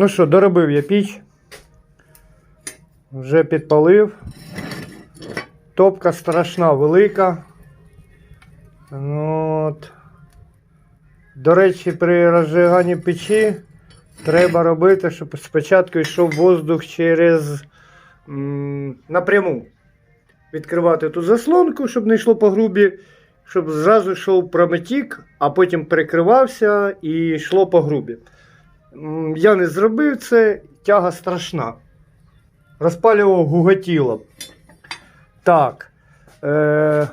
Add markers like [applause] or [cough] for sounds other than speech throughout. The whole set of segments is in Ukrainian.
Ну що, доробив я піч. Вже підпалив. Топка страшна велика. Ну, От. До речі, при розжиганні печі треба робити, щоб спочатку йшов воздух через м, напряму. Відкривати ту заслонку, щоб не йшло по грубі, щоб зразу йшов прометік, а потім перекривався і йшло по грубі. Я не зробив це, тяга страшна. Розпалював гуготіло. Так. Е,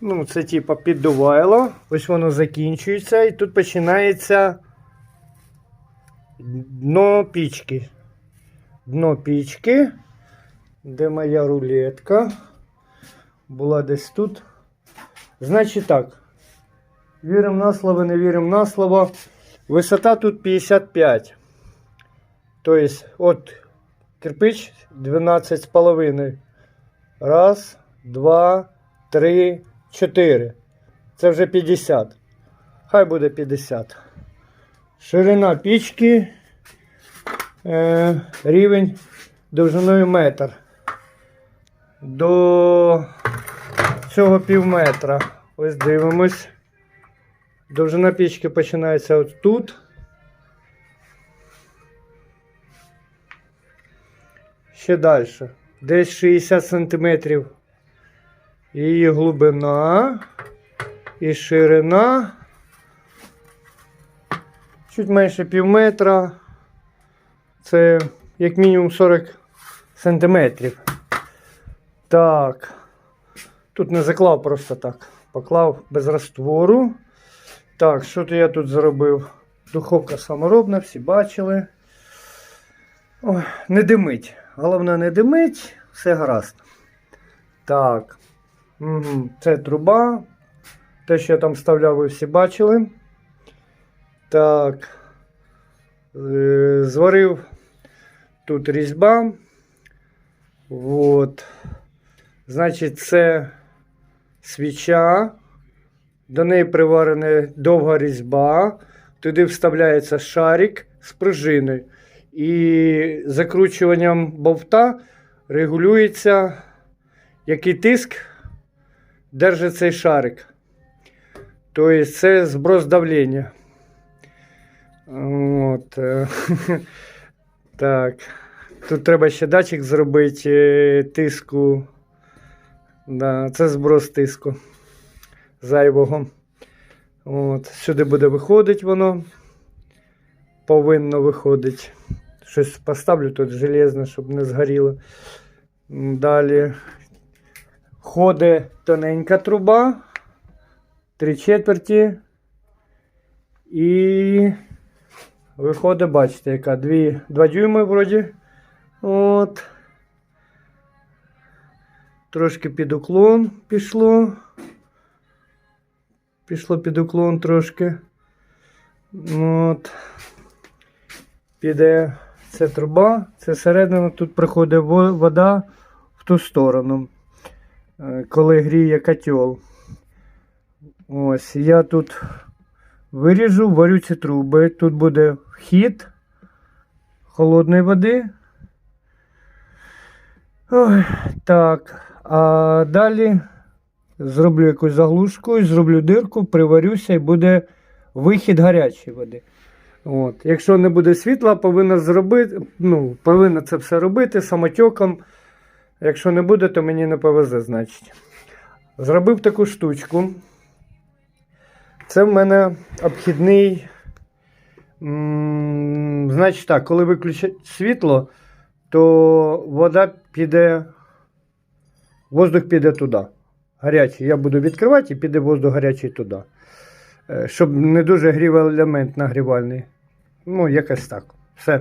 ну, це типа піддувайло. Ось воно закінчується, і тут починається дно пічки. Дно пічки. Де моя рулетка? Була десь тут. Значить так. Віримо на слово, не віримо на слово. Висота тут 55. Тобто, от кирпич 12,5. Раз, два, три, чотири. Це вже 50. Хай буде 50. Ширина пічки. Е, рівень довжиною метр. До цього пів метра. Ось дивимось. Довжина пічки починається от тут. Ще далі. Десь 60 см. Її глибина і ширина. Чуть менше пів метра. Це як мінімум 40 сантиметрів. Так. Тут не заклав просто так. Поклав без раствору. Так, що то я тут зробив? Духовка саморобна, всі бачили. Ой, не димить. Головне, не димить, все гаразд. Так. Це труба. Те, що я там вставляв, ви всі бачили. Так. Е, Зварив тут різьба. От. Значить, це свіча. До неї приварена довга різьба. Туди вставляється шарик з пружиною. І закручуванням болта регулюється, який тиск держить цей шарик. Тобто це зброс давлення. От. [laughs] Так. Тут треба ще датчик зробити е, тиску. Да, це зброс тиску зайвого. От. Сюди буде виходити воно. Повинно виходити. Щось поставлю тут железне, щоб не згоріло. Далі ходить тоненька труба. Три четверті. І виходить, бачите, яка дві, два дюйми вроді. От. Трошки під уклон пішло. Пішло під уклон трошки. От. Піде це труба, це середина, тут приходить вода в ту сторону, е, коли гріє котел. Ось, я тут виріжу, варю ці труби. Тут буде вхід холодної води. Ой, так. А далі зроблю якусь заглушку, зроблю дирку, приварюся і буде вихід гарячої води. От. Якщо не буде світла, повинна зробити, ну, повинна це все робити самотьоком. Якщо не буде, то мені не повезе, значить. Зробив таку штучку. Це в мене обхідний. Значить так, коли виключать світло, то вода піде, воздух піде туди. Гарячий. Я буду відкривати і піде воздух гарячий туди. Е, Щоб не дуже грів елемент нагрівальний. Ну, якось так. Все.